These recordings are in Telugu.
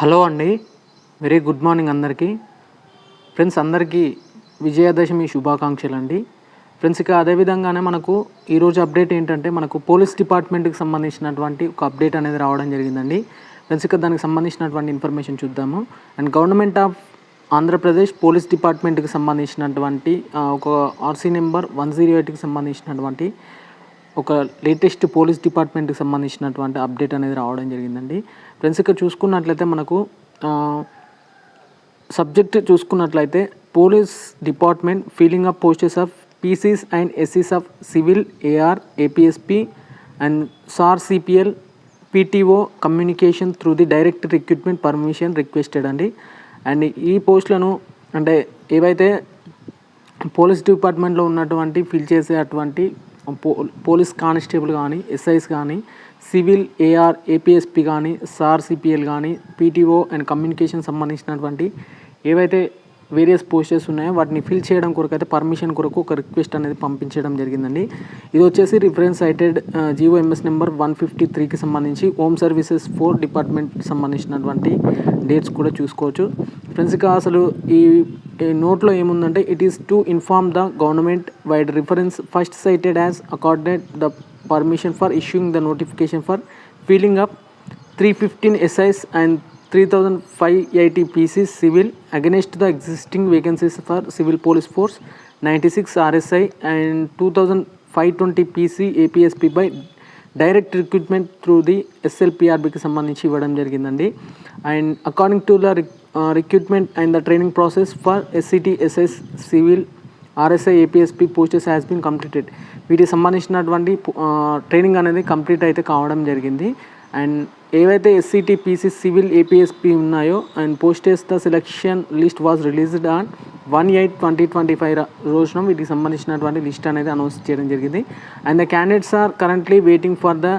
హలో అండి. వెరీ గుడ్ మార్నింగ్ అందరికీ. ఫ్రెండ్స్ అందరికీ విజయదశమి శుభాకాంక్షలు అండి ఫ్రెండ్స్ ఇక అదేవిధంగానే మనకు ఈరోజు అప్డేట్ ఏంటంటే మనకు పోలీస్ డిపార్ట్మెంట్కి సంబంధించినటువంటి ఒక అప్డేట్ అనేది రావడం జరిగిందండి. ఫ్రెండ్స్ ఇక దానికి సంబంధించినటువంటి ఇన్ఫర్మేషన్ చూద్దాము. And Government of Andhra Pradesh police డిపార్ట్మెంట్కి సంబంధించినటువంటి ఒక ఆర్సీ నెంబర్ వన్ జీరో ఎయిట్కి సంబంధించినటువంటి ఒక లేటెస్ట్ పోలీస్ డిపార్ట్మెంట్కి సంబంధించినటువంటి అప్డేట్ అనేది రావడం జరిగిందండి. ఫ్రెండ్స్ ఇక్కడ చూసుకున్నట్లయితే మనకు సబ్జెక్ట్ చూసుకున్నట్లయితే police department filling up posts of PCs and ఎస్సీస్ of civil AR APSP and SAR CPL PTO communication through the direct recruitment permission requested అండి. అండ్ ఈ పోస్టులను అంటే ఏవైతే పోలీస్ డిపార్ట్మెంట్లో ఉన్నటువంటి ఫిల్ చేసే అటువంటి పోలీస్ కానిస్టేబుల్ కానీ ఎస్ఐస్ కానీ సివిల్ ఏఆర్ ఏపీఎస్పి కానీ సార్ సిపిఎల్ కానీ పీటీఓ అండ్ కమ్యూనికేషన్ సంబంధించినటువంటి ఏవైతే వేరియస్ పోస్టెస్ ఉన్నాయో వాటిని ఫిల్ చేయడం కొరకు అయితే పర్మిషన్ కొరకు ఒక రిక్వెస్ట్ అనేది పంపించడం జరిగిందండి. ఇది వచ్చేసి reference cited GO MS number one fifty త్రీకి సంబంధించి హోమ్ సర్వీసెస్ ఫోర్ డిపార్ట్మెంట్ సంబంధించినటువంటి డేట్స్ కూడా చూసుకోవచ్చు. ఫ్రెండ్స్ ఇక అసలు ఈ నోట్లో ఏముందంటే it is to inform the government vide reference first cited as accorded the permission for issuing the notification for filling up three fifteen SIs and three thousand five eighty PCs civil against the existing vacancies for civil police force ninety six RSI and two thousand five twenty PC APSP by direct recruitment through the ఎస్ఎల్పిఆర్బికి సంబంధించి ఇవ్వడం జరిగిందండి. And according to the recruitment and the training process for SCT SS civil RSI APSP posts has been completed వీటికి సంబంధించినటువంటి ట్రైనింగ్ అనేది కంప్లీట్ అయితే కావడం జరిగింది. అండ్ ఏవైతే ఎస్సిటి పీసీ సివిల్ ఏపీఎస్పి ఉన్నాయో and posts the selection list was released on one eight twenty twenty five రోజున వీటికి సంబంధించినటువంటి లిస్ట్ అనేది అనౌన్స్ చేయడం జరిగింది. And the candidates are currently waiting for the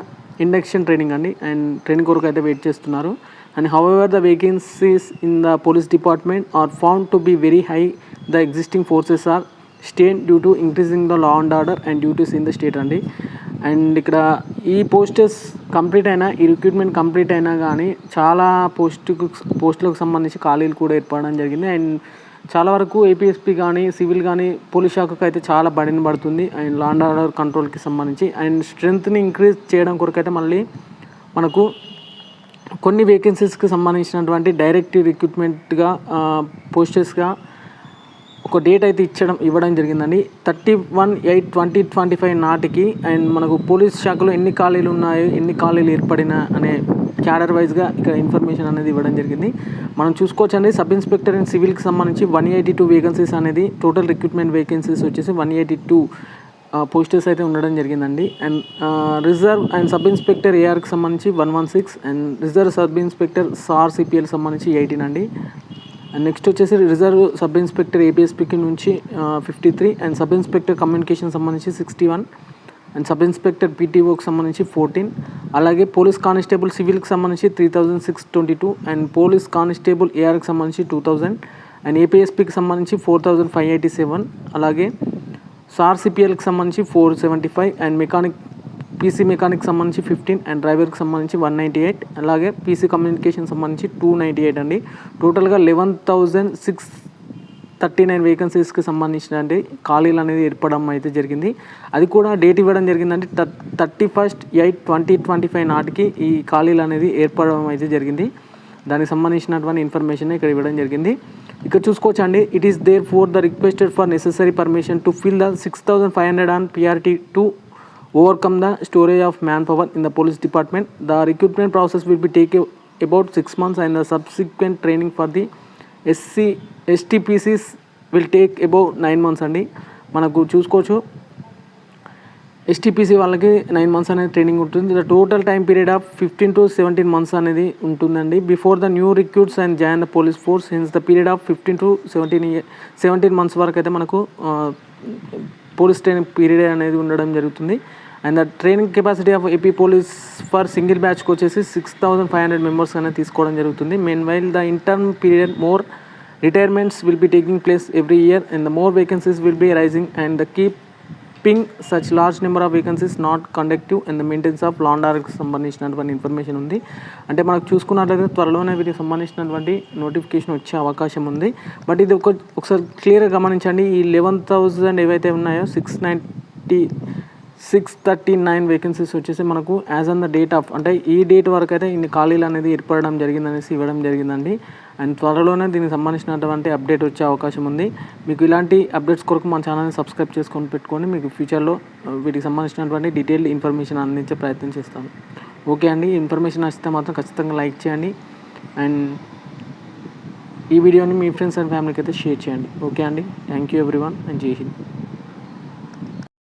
induction training అండి. అండ్ ట్రైనింగ్ కొరకు అయితే వెయిట్ చేస్తున్నారు. And however the vacancies in the police department are found to be very high the existing forces are strain due to increasing the law and order and duties in the state అండి అండ్ ఇక్కడ ఈ పోస్టర్స్ కంప్లీట్ అయినా ఈ రిక్రూట్మెంట్ కంప్లీట్ అయినా కానీ చాలా పోస్టుకు పోస్టులకు సంబంధించి ఖాళీలు కూడా ఏర్పడడం జరిగింది. అండ్ చాలా వరకు ఏపీఎస్పీ కానీ సివిల్ కానీ పోలీస్ శాఖకు అయితే చాలా బడిన పడుతుంది. అండ్ లా అండ్ ఆర్డర్ కంట్రోల్కి సంబంధించి. అండ్ స్ట్రెంగ్త్ని ఇంక్రీజ్ చేయడం కొరకు అయితే మళ్ళీ మనకు కొన్ని వేకెన్సీస్కి సంబంధించినటువంటి డైరెక్ట్ రిక్రూట్మెంట్గా పోస్టర్స్గా ఒక డేట్ అయితే ఇచ్చడం ఇవ్వడం జరిగిందండి. Thirty one eight twenty twenty five నాటికి అండ్ మనకు పోలీస్ శాఖలో ఎన్ని ఖాళీలు ఉన్నాయి ఎన్ని ఖాళీలు ఏర్పడిన అనే క్యాడర్ వైజ్గా ఇక్కడ ఇన్ఫర్మేషన్ అనేది ఇవ్వడం జరిగింది. మనం చూసుకోవచ్చు అండి సబ్ ఇన్స్పెక్టర్ అండ్ సివిల్కి సంబంధించి వన్ ఎయిటీ టూ వేకెన్సీస్ అనేది టోటల్ రిక్రూట్మెంట్ వేకెన్సీస్ వచ్చేసి వన్ ఎయిటీ టూ పోస్టర్స్ అయితే ఉండడం జరిగిందండి. And reserve and sub inspector ఏఆర్కి సంబంధించి one one six and reserve sub inspector SAR CPL సంబంధించి ఎయిటీన్ అండి. అండ్ నెక్స్ట్ వచ్చేసి రిజర్వ్ సబ్ ఇన్స్పెక్టర్ ఏపీఎస్పీకి నుంచి fifty three and sub inspector communication సంబంధించి sixty one and sub inspector పీటీఓకి సంబంధించి ఫోర్టీన్ అలాగే పోలీస్ కానిస్టేబుల్ సివిల్కి సంబంధించి three thousand six twenty two and police constable ఏఆర్కి సంబంధించి టూ థౌజండ్ అండ్ ఏపీఎస్పీకి సంబంధించి four thousand five eighty seven అలాగే సార్ సిపిఎల్కి సంబంధించి four seventy five and mechanic PC mechanic సంబంధించి ఫిఫ్టీన్ అండ్ డ్రైవర్కి సంబంధించి వన్ నైంటీ ఎయిట్. అలాగే పీసీ కమ్యూనికేషన్ సంబంధించి టూ నైంటీ ఎయిట్ అండి. టోటల్గా eleven thousand six thirty nine వేకెన్సీస్కి సంబంధించిన ఖాళీలు అనేది ఏర్పడడం అయితే జరిగింది. అది కూడా డేట్ ఇవ్వడం జరిగిందంటే thirty first eight twenty twenty five నాటికి ఈ ఖాళీలు అనేది ఏర్పడడం అయితే జరిగింది. దానికి సంబంధించినటువంటి ఇన్ఫర్మేషన్ ఇక్కడ ఇవ్వడం జరిగింది. ఇక్కడ చూసుకోవచ్చు అండి it is there for the requested for necessary permission to fill the six thousand five hundred on PRT to overcome the storage of manpower in the police department the recruitment process will be take about six months and the subsequent training for the SC STPCs will take about nine months అండి. మనకు చూసుకోవచ్చు. ఎస్టీపీసీ వాళ్ళకి నైన్ మంత్స్ అనేది ట్రైనింగ్ ఉంటుంది. The total time period of fifteen to seventeen months అనేది ఉంటుందండి. Before the new recruits and join the police force in the period of fifteen to seventeen seventeen months వరకు అయితే మనకు పోలీస్ ట్రైనింగ్ పీరియడ్ అనేది ఉండడం జరుగుతుంది. And the training capacity of AP police for single బ్యాచ్కి వచ్చేసి six thousand five hundred members అనేది తీసుకోవడం జరుగుతుంది. Meanwhile the intern period more retirements will be taking place every year and the more vacancies will be rising and the keeping such large number of vacancies not conductive and the maintenance of land ఆర్డర్కి సంబంధించినటువంటి ఇన్ఫర్మేషన్ ఉంది. అంటే మనకు చూసుకున్నట్లయితే త్వరలోనే వీటికి సంబంధించినటువంటి నోటిఫికేషన్ వచ్చే అవకాశం ఉంది. బట్ ఇది ఒక ఒకసారి క్లియర్గా గమనించండి. ఈ లెవెన్ థౌజండ్ ఏవైతే ఉన్నాయో six ninety six thirty nine vacancies వచ్చేసి మనకు as on the date of అంటే ఈ డేట్ వరకు అయితే ఇన్ని ఖాళీలు అనేది ఏర్పడడం జరిగిందనేసి ఇవ్వడం జరిగిందండి. అండ్ త్వరలోనే దీనికి సంబంధించినటువంటి అప్డేట్ వచ్చే అవకాశం ఉంది. మీకు ఇలాంటి అప్డేట్స్ కొరకు మన ఛానల్ని సబ్స్క్రైబ్ చేసుకొని పెట్టుకొని మీకు ఫ్యూచర్లో వీటికి సంబంధించినటువంటి డీటెయిల్ ఇన్ఫర్మేషన్ అందించే ప్రయత్నం చేస్తాను. ఓకే అండి ఇన్ఫర్మేషన్ నచ్చితే మాత్రం ఖచ్చితంగా లైక్ చేయండి. అండ్ ఈ వీడియోని మీ ఫ్రెండ్స్ అండ్ ఫ్యామిలీకి అయితే షేర్ చేయండి. ఓకే అండి థ్యాంక్ యూ ఎవ్రీవన్ అండ్ జై హింద్